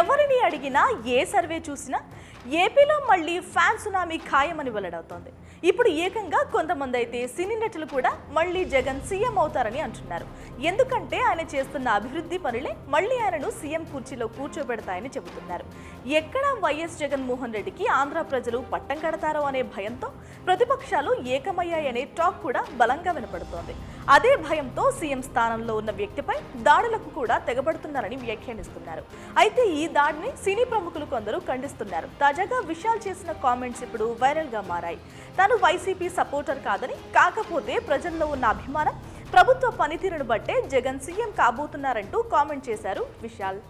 ఎవరిని అడిగినా ఏ సర్వే చూసినా ఏపీలో మళ్ళీ ఫ్యాన్ సునామీ ఖాయమని వెల్లడవుతోంది. ఇప్పుడు ఏకంగా కొంతమంది అయితే సినీ నటులు కూడా మళ్ళీ జగన్ సీఎం అవుతారని అంటున్నారు. ఎందుకంటే ఆయన చేస్తున్న అభివృద్ధి పనులే మళ్ళీ ఆయనను సీఎం కుర్చీలో కూర్చోబెడతాయని చెబుతున్నారు. ఎక్కడ వైఎస్ జగన్మోహన్ రెడ్డికి ఆంధ్ర ప్రజలు పట్టం కడతారో అనే భయంతో ప్రతిపక్షాలు ఏకమయ్యాయనే టాక్ కూడా బలంగా వినపడుతోంది. అదే భయంతో సీఎం స్థానంలో ఉన్న వ్యక్తిపై దాడులకు కూడా తెగబడుతున్నారని వ్యాఖ్యానిస్తున్నారు. అయితే ఈ దాడిని సినీ ప్రముఖులు కొందరు ఖండిస్తున్నారు. తాజాగా విశాల్ చేసిన కామెంట్స్ ఇప్పుడు వైరల్గా మారాయి. తాను వైసీపీ సపోర్టర్ కాదని కాకపోతే ప్రజల్లో ఉన్న అభిమానం ప్రభుత్వ పనితీరును బట్టే జగన్ సీఎం కాబోతున్నారంటూ కామెంట్ చేశారు విశాల్.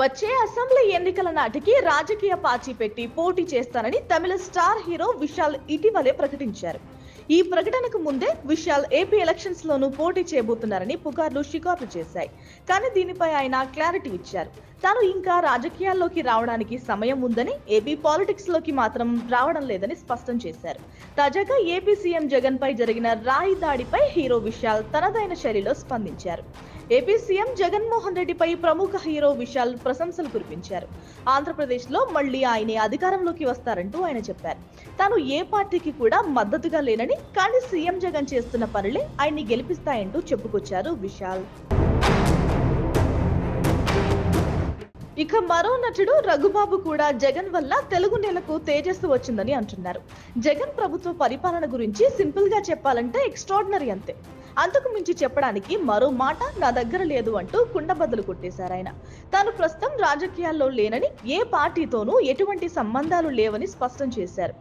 వచ్చే అసెంబ్లీ ఎన్నికల నాటికి రాజకీయ పార్టీ పెట్టి పోటీ చేస్తానని తమిళ స్టార్ హీరో విశాల్ ఇటీవలే ప్రకటించారు. ఈ ప్రకటనకు ముందే విశాల్ ఏపీ ఎలక్షన్స్ లోనూ పోటీ చేయబోతున్నారని పుకార్లు షికార్లు చేశాయి. కానీ దీనిపై ఆయన క్లారిటీ ఇచ్చారు. తాను ఇంకా రాజకీయాల్లోకి రావడానికి సమయం ఉందని ఏపీ పాలిటిక్స్లోకి మాత్రం రావడం లేదని స్పష్టం చేశారు. తాజాగా ఏపీ సీఎం జగన్ పై జరిగిన రాయి దాడిపై హీరో విశాల్ తనదైన శైలిలో స్పందించారు. ఏపీ సీఎం జగన్మోహన్ రెడ్డిపై ప్రముఖ హీరో విశాల్ ప్రశంసలు కురిపించారు. ఆంధ్రప్రదేశ్లో మళ్ళీ ఆయనే అధికారంలోకి వస్తారంటూ ఆయన చెప్పారు. తాను ఏ పార్టీకి కూడా మద్దతుగా లేనని కానీ సీఎం జగన్ చేస్తున్న పనులే ఆయన్ని గెలిపిస్తాయంటూ చెప్పుకొచ్చారు విశాల్. ఇక మరో నటుడు రఘుబాబు కూడా జగన్ వల్ల తెలుగు నేలకు తేజస్సు వచ్చిందని అంటున్నారు. జగన్ ప్రభుత్వ పరిపాలన గురించి సింపుల్గా చెప్పాలంటే ఎక్స్ట్రాడినరీ అంతే. అంతకు మించి చెప్పడానికి మరో మాట నా దగ్గర లేదు అంటూ కుండబద్దలు కొట్టేశారు ఆయన. తాను ప్రస్తుతం రాజకీయాల్లో లేనని ఏ పార్టీతోనూ ఎటువంటి సంబంధాలు లేవని స్పష్టం చేశారు.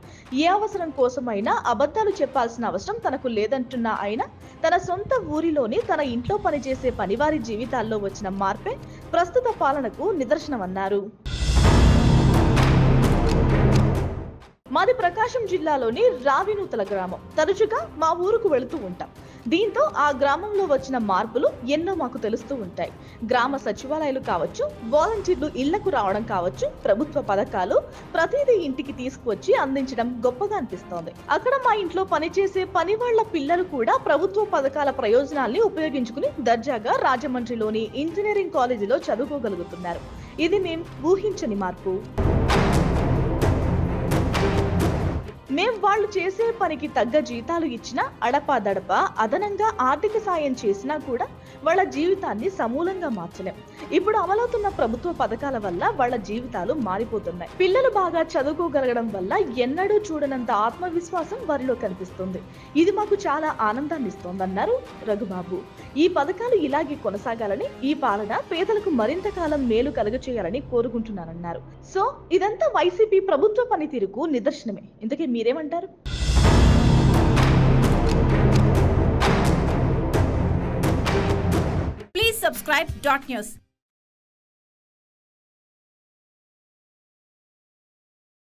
ఏ అవసరం కోసమైనా అబద్ధాలు చెప్పాల్సిన అవసరం తనకు లేదంటున్న ఆయన తన సొంత ఊరిలోని తన ఇంట్లో పనిచేసే పనివారి జీవితాల్లో వచ్చిన మార్పే ప్రస్తుత పాలనకు నిదర్శనమన్నారు. మాది ప్రకాశం జిల్లాలోని రావినూతల గ్రామం. తరచుగా మా ఊరుకు వెళుతూ ఉంటాం. దీంతో ఆ గ్రామంలో వచ్చిన మార్పులు ఎన్నో మాకు తెలుస్తూ ఉంటాయి. గ్రామ సచివాలయాలు కావచ్చు వాలంటీర్లు ఇళ్ళకు రావడం కావచ్చు ప్రభుత్వ పథకాలు ప్రతిదీ ఇంటికి తీసుకువచ్చి అందించడం గొప్పగా అనిపిస్తోంది. అక్కడ మా ఇంట్లో పనిచేసే పని వాళ్ళ పిల్లలు కూడా ప్రభుత్వ పథకాల ప్రయోజనాల్ని ఉపయోగించుకుని దర్జాగా రాజమండ్రిలోని ఇంజనీరింగ్ కాలేజీలో చదువుకోగలుగుతున్నారు. ఇది మేం ఊహించని మార్పు. మేం వాళ్ళు చేసే పనికి తగ్గ జీతాలు ఇచ్చినా అడపాదడప అదనంగా ఆర్థిక సాయం చేసినా కూడా వాళ్ళ జీవితాన్ని సమూలంగా మార్చలేం. ఇప్పుడు అమలవుతున్న ప్రభుత్వ పథకాల వల్ల వాళ్ళ జీవితాలు మారిపోతున్నాయి. పిల్లలు బాగా చదువుకోగలగడం వల్ల ఎన్నడూ చూడనంత ఆత్మవిశ్వాసం వారిలో కనిపిస్తుంది. ఇది మాకు చాలా ఆనందాన్ని ఇస్తోందన్నారు రఘుబాబు. ఈ పథకాలు ఇలాగే కొనసాగాలని ఈ పాలన పేదలకు మరింత కాలం మేలు కలుగచేయాలని కోరుకుంటున్నానన్నారు సో ఇదంతా వైసీపీ ప్రభుత్వ పనితీరుకు నిదర్శనమే. ఇందుకే మీరు మీరేమంటారు ప్లీజ్ సబ్స్క్రైబ్ డాట్ న్యూస్